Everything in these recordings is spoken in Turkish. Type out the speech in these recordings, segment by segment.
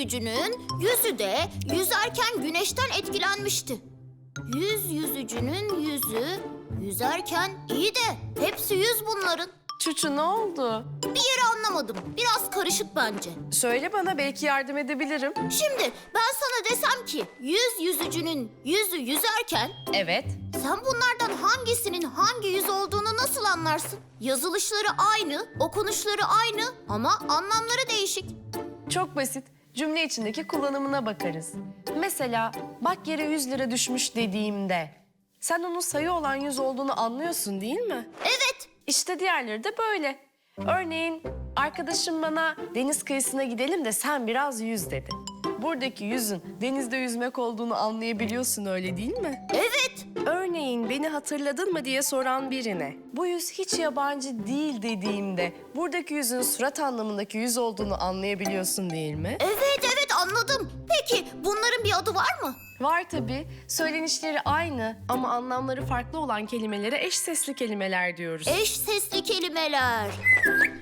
yüzücünün yüzü de yüzerken güneşten etkilenmişti. Yüz yüzücünün yüzü yüzerken iyi de hepsi yüz bunların. Çuçu ne oldu? Bir yeri anlamadım. Biraz karışık bence. Söyle bana belki yardım edebilirim. Şimdi ben sana desem ki yüz yüzücünün yüzü yüzerken Evet. sen bunlardan hangisinin hangi yüz olduğunu nasıl anlarsın? Yazılışları aynı, okunuşları aynı ama anlamları değişik. Çok basit. Cümle içindeki kullanımına bakarız. Mesela bak yere 100 lira düşmüş dediğimde sen onun sayı olan 100 olduğunu anlıyorsun değil mi? Evet, İşte diğerleri de böyle. Örneğin arkadaşım bana deniz kıyısına gidelim de sen biraz yüz dedi. Buradaki yüzün denizde yüzmek olduğunu anlayabiliyorsun öyle değil mi? evet. Örneğin beni hatırladın mı diye soran birine bu yüz hiç yabancı değil dediğimde buradaki yüzün surat anlamındaki yüz olduğunu anlayabiliyorsun değil mi? Evet, evet anladım. Peki bunların bir adı var mı? Var tabii. Söylenişleri aynı ama anlamları farklı olan kelimelere eş sesli kelimeler diyoruz. Eş sesli kelimeler.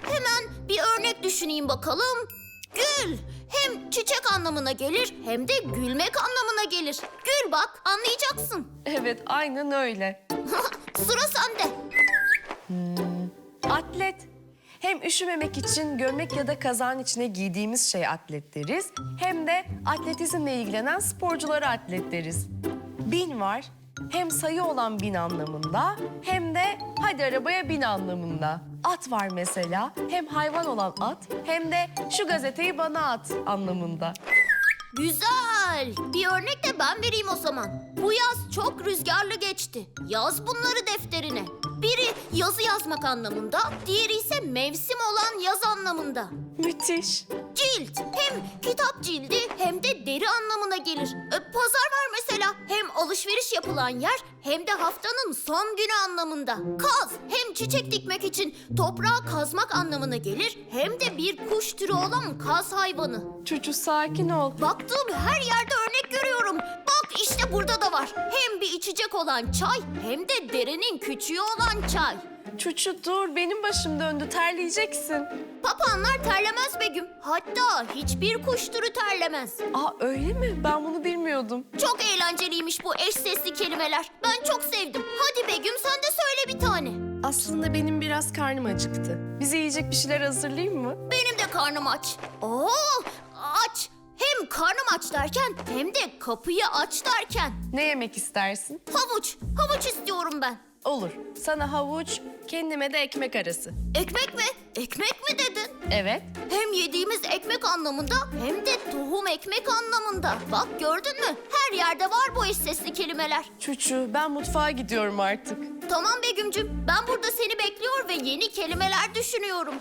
Hemen bir örnek düşüneyim bakalım. Gül. Hem çiçek anlamına gelir hem de gülmek anlamına gelir. Gül bak anlayacaksın. Evet, aynen öyle. Sıra sende. Atlet. Hem üşümemek için gömlek ya da kazağın içine giydiğimiz şey atlet deriz. Hem de atletizmle ilgilenen sporculara atlet deriz. Bin var. Hem sayı olan bin anlamında hem de hadi arabaya bin anlamında. At var mesela. Hem hayvan olan at hem de şu gazeteyi bana at anlamında. Güzel. Bir örnek de ben vereyim o zaman. Bu yaz çok rüzgarlı geçti. Yaz bunları defterine. Biri yazı yazmak anlamında, diğeri ise mevsim olan yaz anlamında. Müthiş. Cilt hem kitap cildi hem de deri anlamına gelir. E, Pazar var mesela hem alışveriş yapılan yer hem de haftanın son günü anlamında. Kaz hem çiçek dikmek için toprağı kazmak anlamına gelir hem de bir kuş türü olan kaz hayvanı. Çocuk sakin ol. Baktığım her yerde örnek görüyorum. Bak işte burada da var. Hem bir içecek olan çay hem de derenin küçüğü olan çay. Çuçu dur benim başım döndü terleyeceksin. Papağanlar terlemez Begüm. Hatta hiçbir kuş türü terlemez. Aa öyle mi? Ben bunu bilmiyordum. Çok eğlenceliymiş bu eş sesli kelimeler. Ben çok sevdim. Hadi Begüm sen de söyle bir tane. Aslında benim biraz karnım acıktı. Bize yiyecek bir şeyler hazırlayayım mı? Benim de karnım aç. Oo, aç. Hem karnım aç derken hem de kapıyı aç derken. Ne yemek istersin? Havuç, havuç istiyorum ben. Olur. Sana havuç, kendime de ekmek arası. Ekmek mi? Ekmek mi dedin? Evet. Hem yediğimiz ekmek anlamında hem de tohum ekmek anlamında. Bak gördün mü? Her yerde var bu eş sesli kelimeler. Çuçu ben mutfağa gidiyorum artık. Tamam Begüm'cüm, ben burada seni bekliyor ve yeni kelimeler düşünüyorum.